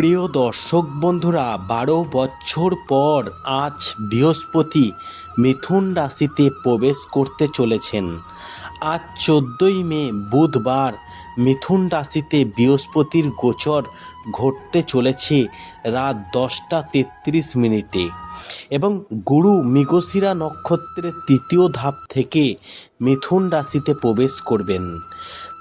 প্রিয় দর্শক বন্ধুরা, বারো বছর পর আজ বৃহস্পতি মিথুন রাশিতে প্রবেশ করতে চলেছেন। আজ চোদ্দোই মে, বুধবার মিথুন রাশিতে বৃহস্পতির গোচর ঘটতে চলেছে রাত দশটা তেত্রিশ মিনিটে। এবং গুরু মৃগশিরা নক্ষত্রের তৃতীয় ধাপ থেকে মিথুন রাশিতে প্রবেশ করবেন।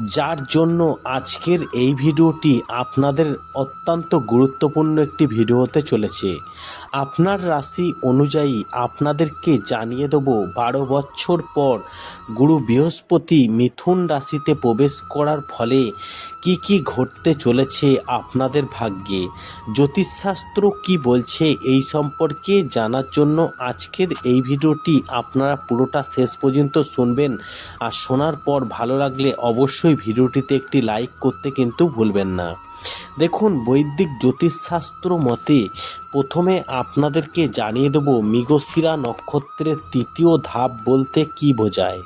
যার জন্য আজকের এই ভিডিওটি আপনাদের অত্যন্ত গুরুত্বপূর্ণ একটি ভিডিও হতে চলেছে। আপনার রাশি অনুযায়ী আপনাদেরকে জানিয়ে দেব, বারো বছর পর গুরু বৃহস্পতি মিথুন রাশিতে প্রবেশ করার ফলে কি কি ঘটতে চলেছে আপনাদের ভাগ্যে? জ্যোতিষশাস্ত্র কি বলছে এই সম্পর্কে জানার জন্য আজকের এই ভিডিওটি আপনারা পুরোটা শেষ পর্যন্ত শুনবেন। আর শোনার পর ভালো লাগলে অবশ্যই ভিডিওটিতে একটি লাইক করতে কিন্তু ভুলবেন না। দেখুন, বৈদিক জ্যোতিষশাস্ত্র মতে প্রথমে আপনাদেরকে জানিয়ে দেব মৃগশিরা নক্ষত্রের তৃতীয় ধাপ বলতে কি বোঝায়।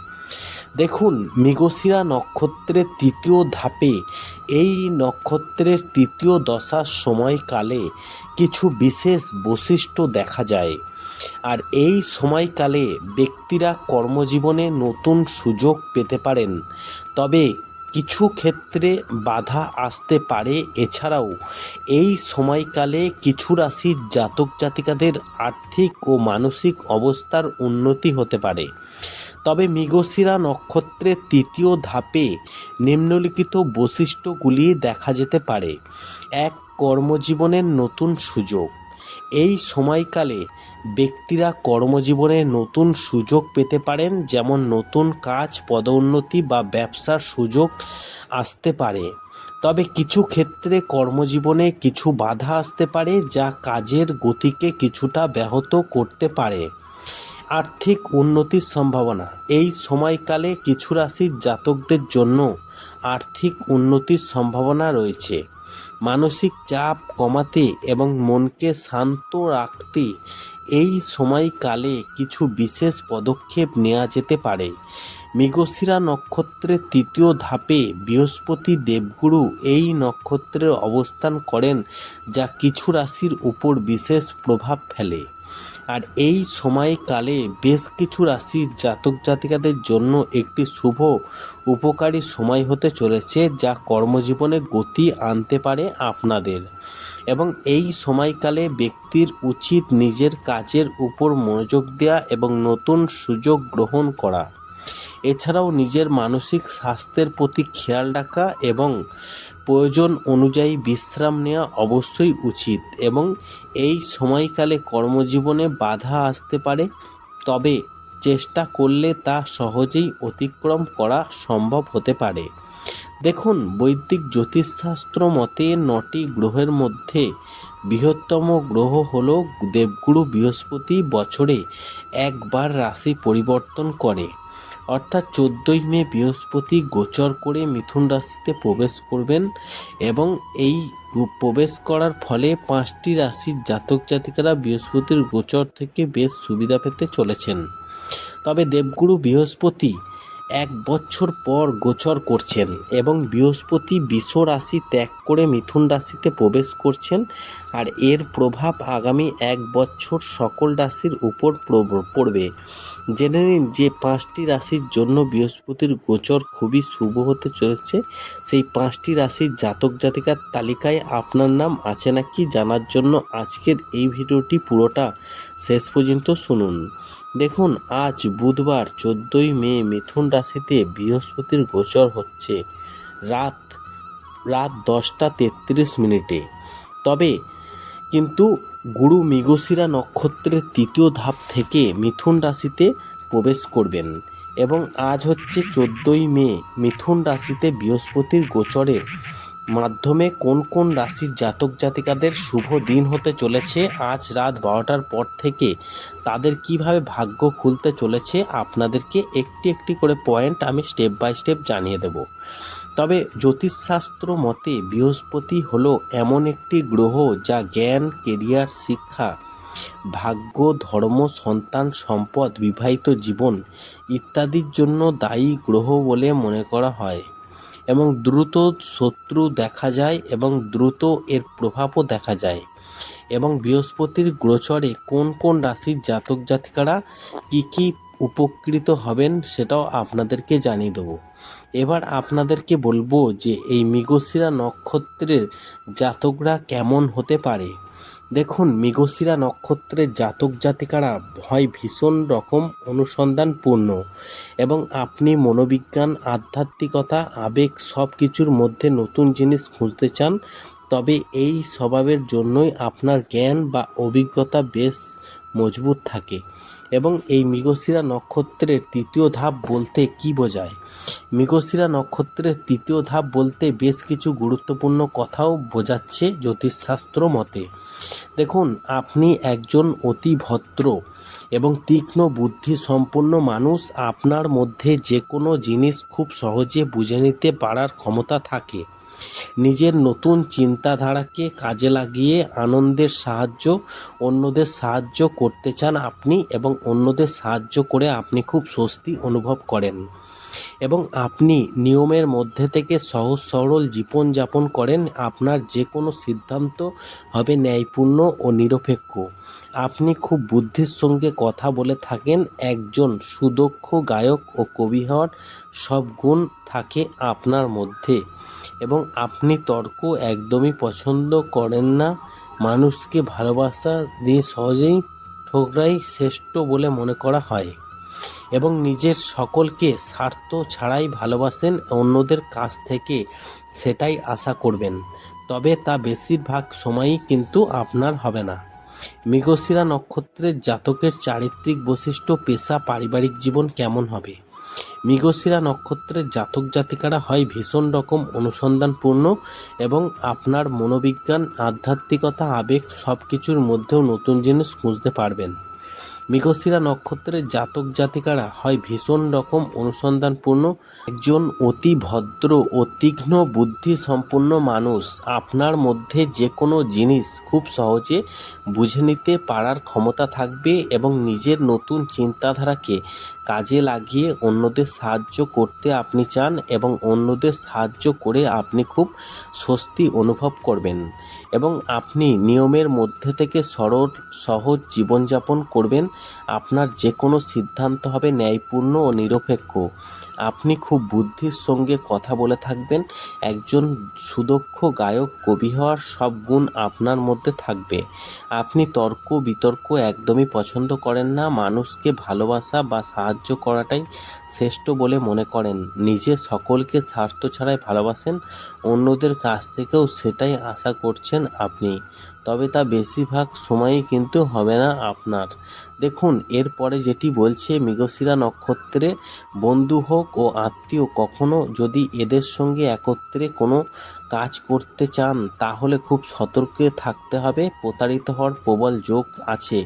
দেখুন, মৃগশিরা নক্ষত্রের তৃতীয় ধাপে, এই নক্ষত্রের তৃতীয় দশার সময়কালে কিছু বিশেষ বৈশিষ্ট্য দেখা যায়। আর এই সময়কালে ব্যক্তিরা কর্মজীবনে নতুন সুযোগ পেতে পারেন। তবে কিছু ক্ষেত্রে বাধা আসতে পারে। এছাড়াও, এই সময়কালে কিছু রাশির জাতক জাতিকাদের আর্থিক ও মানসিক অবস্থার উন্নতি হতে পারে। তবে মৃগশিরা নক্ষত্রের তৃতীয় ধাপে নিম্নলিখিত বৈশিষ্ট্যগুলি দেখা যেতে পারে। এক, কর্মজীবনের নতুন সুযোগ। এই সময়কালে ব্যক্তিরা কর্মজীবনে নতুন সুযোগ পেতে পারেন, যেমন নতুন কাজ, পদোন্নতি বা ব্যবসার সুযোগ আসতে পারে। তবে কিছু ক্ষেত্রে কর্মজীবনে কিছু বাধা আসতে পারে, যা কাজের গতিকে কিছুটা ব্যাহত করতে পারে। আর্থিক উন্নতির সম্ভাবনা। এই সময়কালে কিছু রাশির জাতকদের জন্য আর্থিক উন্নতির সম্ভাবনা রয়েছে। মানসিক চাপ কমাতে এবং মনকে শান্ত রাখতে এই সময়কালে কিছু বিশেষ পদক্ষেপ নেওয়া যেতে পারে। মৃগশিরা নক্ষত্রের তৃতীয় ধাপে বৃহস্পতি দেবগুরু এই নক্ষত্রের অবস্থান করেন, যা কিছু রাশির উপর বিশেষ প্রভাব ফেলে। আর এই সময়কালে বেশ কিছু রাশির জাতক জাতিকাদের জন্য একটি শুভ উপকারী সময় হতে চলেছে যা কর্মজীবনে গতি আনতে পারে আপনাদের। এবং এই সময়কালে ব্যক্তির উচিত নিজের কাজের উপর মনোযোগ দেওয়া এবং নতুন সুযোগ গ্রহণ করা। এছাড়াও নিজের মানসিক স্বাস্থ্যের প্রতি খেয়াল রাখা এবং প্রয়োজন অনুযায়ী বিশ্রাম নেওয়া অবশ্যই উচিত এবং এই সময়কালে কর্মজীবনে বাধা আসতে পারে, তবে চেষ্টা করলে তা সহজেই অতিক্রম করা সম্ভব হতে পারে। দেখুন, বৈদিক জ্যোতিষশাস্ত্র মতে নটি গ্রহের মধ্যে বৃহত্তম গ্রহ হল দেবগুরু বৃহস্পতি বছরে একবার রাশি পরিবর্তন করে। অর্থাৎ চোদ্দোই মে বৃহস্পতি গোচর করে মিথুন রাশিতে প্রবেশ করবেন এবং এই প্রবেশ করার ফলে পাঁচটি রাশির জাতক জাতিকারা বৃহস্পতির গোচর থেকে বেশ সুবিধা পেতে চলেছেন। তবে দেবগুরু বৃহস্পতি এক বছর পর গোচর করছেন এবং বৃহস্পতি বিষ রাশি ত্যাগ করে মিথুন রাশিতে প্রবেশ করছেন আর এর প্রভাব আগামী এক বছর সকল রাশির উপর পড়বে। জেনে নিন যে পাঁচটি রাশির জন্য বৃহস্পতির গোচর খুবই শুভ হতে চলেছে। সেই পাঁচটি রাশির জাতক জাতিকার তালিকায় আপনার নাম আছে নাকি জানার জন্য আজকের এই ভিডিওটি পুরোটা শেষ পর্যন্ত শুনুন। দেখুন, আজ বুধবার চোদ্দোই মে মিথুন রাশিতে বৃহস্পতির গোচর হচ্ছে। রাত রাত দশটা তেত্রিশ মিনিটে। তবে কিন্তু গুরু মৃগশিরা নক্ষত্রের তৃতীয় ধাপ থেকে মিথুন রাশিতে প্রবেশ করবেন এবং আজ হচ্ছে চোদ্দোই মে, মিথুন রাশিতে বৃহস্পতির গোচরের মাধ্যমে কোন কোন রাশির জাতক জাতিকাদের শুভ দিন হতে চলেছে? আজ রাত বারোটার পর থেকে তাদের কীভাবে ভাগ্য খুলতে চলেছে? আপনাদেরকে একটি একটি করে পয়েন্ট আমি স্টেপ বাই স্টেপ জানিয়ে দেব। তবে জ্যোতিষশাস্ত্র মতে বৃহস্পতি হলো এমন একটি গ্রহ যা জ্ঞান, কেরিয়ার, শিক্ষা, ভাগ্য, ধর্ম, সন্তান, সম্পদ, বিবাহিত জীবন ইত্যাদির জন্য দায়ী গ্রহ বলে মনে করা হয়। এবং দ্রুত শত্রু দেখা যায় এবং দ্রুত এর প্রভাবও দেখা যায়। এবং বৃহস্পতির গোচরে কোন কোন রাশির জাতক জাতিকারা কী কী উপকৃত হবেন সেটাও আপনাদেরকে জানিয়ে দেবো। এবার আপনাদেরকে বলব যে এই মৃগশিরা নক্ষত্রের জাতকরা কেমন হতে পারে। দেখুন, মৃগশিরা নক্ষত্রের জাতক জাতিকারা হয় ভীষণ রকম অনুসন্ধানপূর্ণ এবং আপনি মনোবিজ্ঞান, আধ্যাত্মিকতা, আবেগ সব কিছুর মধ্যে নতুন জিনিস খুঁজতে চান, তবে এই স্বভাবের জন্যই আপনার জ্ঞান বা অভিজ্ঞতা বেশ মজবুত থাকে। এবং এই মৃগশিরা নক্ষত্রের তৃতীয় ধাপ বলতে কি বোঝায়? মৃগশিরা নক্ষত্রের তৃতীয় ধাপ বলতে বেশ কিছু গুরুত্বপূর্ণ কথাও বোঝাচ্ছে জ্যোতিষশাস্ত্র মতে। দেখুন, আপনি একজন অতি ভদ্র এবং তীক্ষ্ণ বুদ্ধি সম্পন্ন মানুষ, আপনার মধ্যে যে কোনো জিনিস খুব সহজে বুঝে নিতে পারার ক্ষমতা থাকে। নিজের নতুন চিন্তাধারাকে কাজে লাগিয়ে আনন্দের সাহায্য, অন্যদের সাহায্য করতে চান আপনি এবং অন্যদের সাহায্য করে আপনি খুব স্বস্তি অনুভব করেন। এবং আপনি নিয়মের মধ্যে থেকে সহজ সরল জীবনযাপন করেন, আপনার যে কোনো সিদ্ধান্ত হবে ন্যায়পূর্ণ ও নিরপেক্ষ। আপনি খুব বুদ্ধির সঙ্গে কথা বলে থাকেন, একজন সুদক্ষ গায়ক ও কবি হওয়ার সব গুণ থাকে আপনার মধ্যে। এবং আপনি তর্ক একদমই পছন্দ করেন না, মানুষকে ভালোবাসা দিয়ে সহজেই ঠোকরাই শ্রেষ্ঠ বলে মনে করা হয়। এবং নিজের সকলকে স্বার্থ ছাড়াই ভালোবাসেন অন্যদের কাছ থেকে সেটাই আশা করবেন। তবে তা বেশিরভাগ সময়ই কিন্তু আপনার হবে না। মৃগশিরা নক্ষত্রের জাতকের চারিত্রিক বৈশিষ্ট্য, পেশা, পারিবারিক জীবন কেমন হবে? মৃগশিরা নক্ষত্রের জাতক জাতিকারা হয় ভীষণ রকম অনুসন্ধানপূর্ণ এবং আপনার মনোবিজ্ঞান, আধ্যাত্মিকতা, আবেগ সব কিছুর মধ্যেও নতুন জিনিস খুঁজতে পারবেন। মৃগশিরা নক্ষত্রের জাতক জাতিকারা হয় ভীষণ রকম অনুসন্ধানপূর্ণ একজন অতি ভদ্র ও তীক্ষ্ণ বুদ্ধি সম্পন্ন মানুষ। আপনার মধ্যে যে কোনো জিনিস খুব সহজে বুঝে নিতে পারার ক্ষমতা থাকবে এবং নিজের নতুন চিন্তাধারাকে কাজে লাগিয়ে অন্যদের সাহায্য করতে আপনি চান এবং অন্যদের সাহায্য করে আপনি খুব স্বস্তি অনুভব করবেন এবং আপনি নিয়মের মধ্যে থেকে সরল, সহজ জীবনযাপন করবেন। আপনার যে কোনো সিদ্ধান্ত হবে ন্যায়পূর্ণ ও নিরপেক্ষ। আপনি খুব বুদ্ধির সঙ্গে কথা বলে থাকবেন। একজন সুদক্ষ গায়ক কবি হওয়ার সব গুণ আপনার মধ্যে থাকবে। আপনি তর্ক বিতর্ক একদমই পছন্দ করেন না। মানুষকে ভালোবাসা বা সাহায্য করাটাই শ্রেষ্ঠ বলে মনে করেন। নিজে সকলকে স্বার্থ ছাড়াই ভালোবাসেন, অন্যদের কাছ থেকেও সেটাই আশা করছেন আপনি। তবে তা বেশিরভাগ সময়ই কিন্তু হবে না আপনার। দেখুন, এরপরে যেটি বলছে, মৃগশিরা নক্ষত্রে বন্ধু হোক ও আত্মীয় কখনো যদি এদের সঙ্গে একত্রে কোনো কাজ করতে চান, তাহলে খুব সতর্ক থাকতে হবে। প্রতারিত হওয়ার প্রবল যোগ আছে।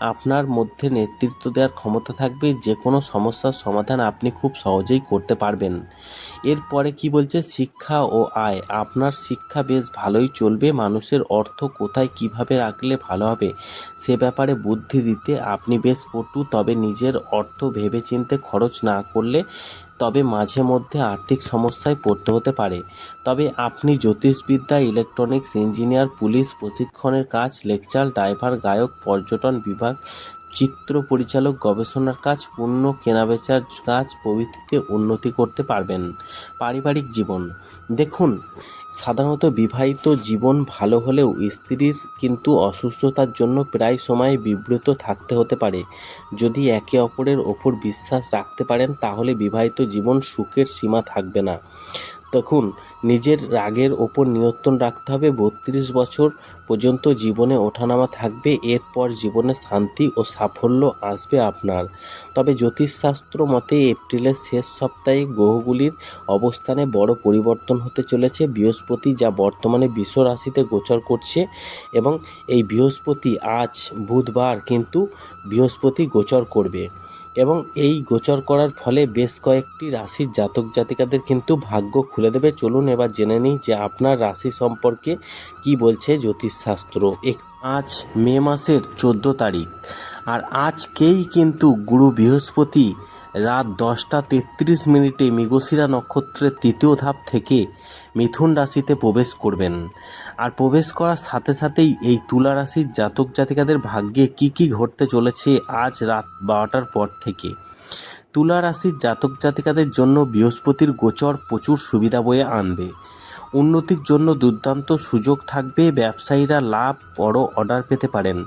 আপনার মধ্যে নেতৃত্ব দেওয়ার ক্ষমতা থাকবে, যে কোনো সমস্যার সমাধান আপনি খুব সহজেই করতে পারবেন। এরপরে কি বলছে? শিক্ষা ও আয়। আপনার শিক্ষা বেশ ভালোই চলবে। মানুষের অর্থ কোথায় কীভাবে রাখলে ভালো হবে, সে ব্যাপারে বুদ্ধি দিতে আপনি বেশ পটু। তবে নিজের অর্থ ভেবেচিন্তে খরচ না করলে তবে মাঝে মধ্যে আর্থিক সমস্যায় পড়তে হতে পারে। তবে আপনি জ্যোতিষবিদ্যা, ইলেকট্রনিক্স, ইঞ্জিনিয়ার, পুলিশ, প্রশিক্ষণের কাজ, লেকচার, ড্রাইভার, গায়ক, পর্যটন বিভাগ চিত্র পরিচালক, গবেষণার কাজ, পণ্য কেনাবেচার কাজ প্রভৃতিতে উন্নতি করতে পারবেন পারিবারিক জীবন। দেখুন, সাধারণত বিবাহিত জীবন ভালো হলেও স্ত্রীর কিন্তু অসুস্থতার জন্য প্রায় সময় বিব্রত থাকতে হতে পারে। যদি একে অপরের ওপর বিশ্বাস রাখতে পারেন, তাহলে বিবাহিত জীবন সুখের সীমা থাকবে না। তখন নিজের রাগের ওপর নিয়ন্ত্রণ রাখতে হবে। বত্রিশ বছর পর্যন্ত জীবনে ওঠানামা থাকবে, এরপর জীবনে শান্তি ও সাফল্য আসবে আপনার। তবে জ্যোতিষশাস্ত্র মতে এপ্রিলের শেষ সপ্তাহে গ্রহগুলির অবস্থানে বড় পরিবর্তন হতে চলেছে। বৃহস্পতি যা বর্তমানে বিশ্ব রাশিতে গোচর করছে এবং এই বৃহস্পতি আজ বুধবার কিন্তু বৃহস্পতি গোচর করবে। এবং এই গোচর করার ফলে বেশ কয়েকটি রাশির জাতক জাতিকাদের কিন্তু ভাগ্য খুলে দেবে। চলুন এবার জেনে নিই যে আপনার রাশি সম্পর্কে কি বলছে জ্যোতিষশাস্ত্র। এক আজ মে মাসের চোদ্দ তারিখ। আর আজকেই কিন্তু গুরু বৃহস্পতি রাত দশটা তেত্রিশ মিনিটে মৃগশিরা নক্ষত্রের তৃতীয় ধাপ থেকে মিথুন রাশিতে প্রবেশ করবেন। আর প্রবেশ করার সাথে সাথেই এই তুলা রাশির জাতক জাতিকাদের ভাগ্যে কি কি ঘটতে চলেছে আজ রাত বারোটার পর থেকে। তুলা রাশির জাতক জাতিকাদের জন্য বৃহস্পতির গোচর প্রচুর সুবিধা বয়ে আনবে। উন্নতির জন্য দুর্দান্ত সুযোগ থাকবে, ব্যবসায়ীরা লাভ, বড় অর্ডার পেতে পারেন।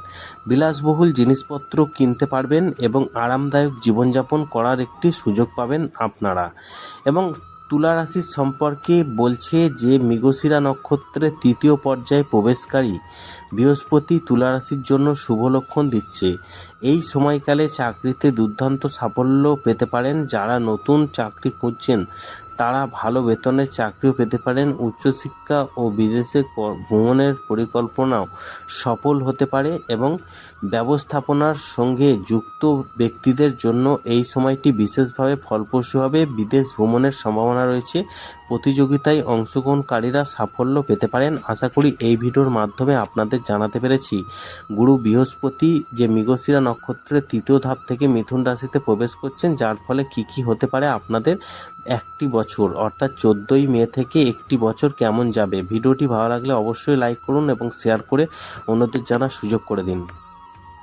বিলাসবহুল জিনিসপত্র কিনতে পারবেন এবং আরামদায়ক জীবনযাপন করার একটি সুযোগ পাবেন আপনারা। এবং তুলা রাশির সম্পর্কে বলছে যে, মৃগশিরা নক্ষত্রের তৃতীয় পর্যায়ে প্রবেশকারী বৃহস্পতি তুলা রাশির জন্য শুভ লক্ষণ দিচ্ছে। এই সময়কালে চাকরিতে দুর্দান্ত সাফল্য পেতে পারেন যারা নতুন চাকরি খুঁজছেন। তারা ভালো বেতনের চাকরিও পেতে পারেন। উচ্চশিক্ষা ও বিদেশে ভ্রমণের পরিকল্পনাও সফল হতে পারে এবং ব্যবস্থাপনার সঙ্গে যুক্ত ব্যক্তিদের জন্য এই সময়টি বিশেষভাবে ফলপ্রসূ হবে। বিদেশ ভ্রমণের সম্ভাবনা রয়েছে। প্রতিযোগিতায় অংশগ্রহণকারীরা সাফল্য পেতে পারেন। আশা করি এই ভিডিওর মাধ্যমে আপনাদের জানাতে পেরেছি। গুরু বৃহস্পতি যে মৃগশিরা নক্ষত্রের তৃতীয় ধাপ থেকে মিথুন রাশিতে প্রবেশ করছেন, যার ফলে কি কি হতে পারে আপনাদের একটি বছর, অর্থাৎ চোদ্দোই মে থেকে একটি বছর কেমন যাবে? ভিডিওটি ভালো লাগলে অবশ্যই লাইক করুন এবং শেয়ার করে অন্যদের জানার সুযোগ করে দিন।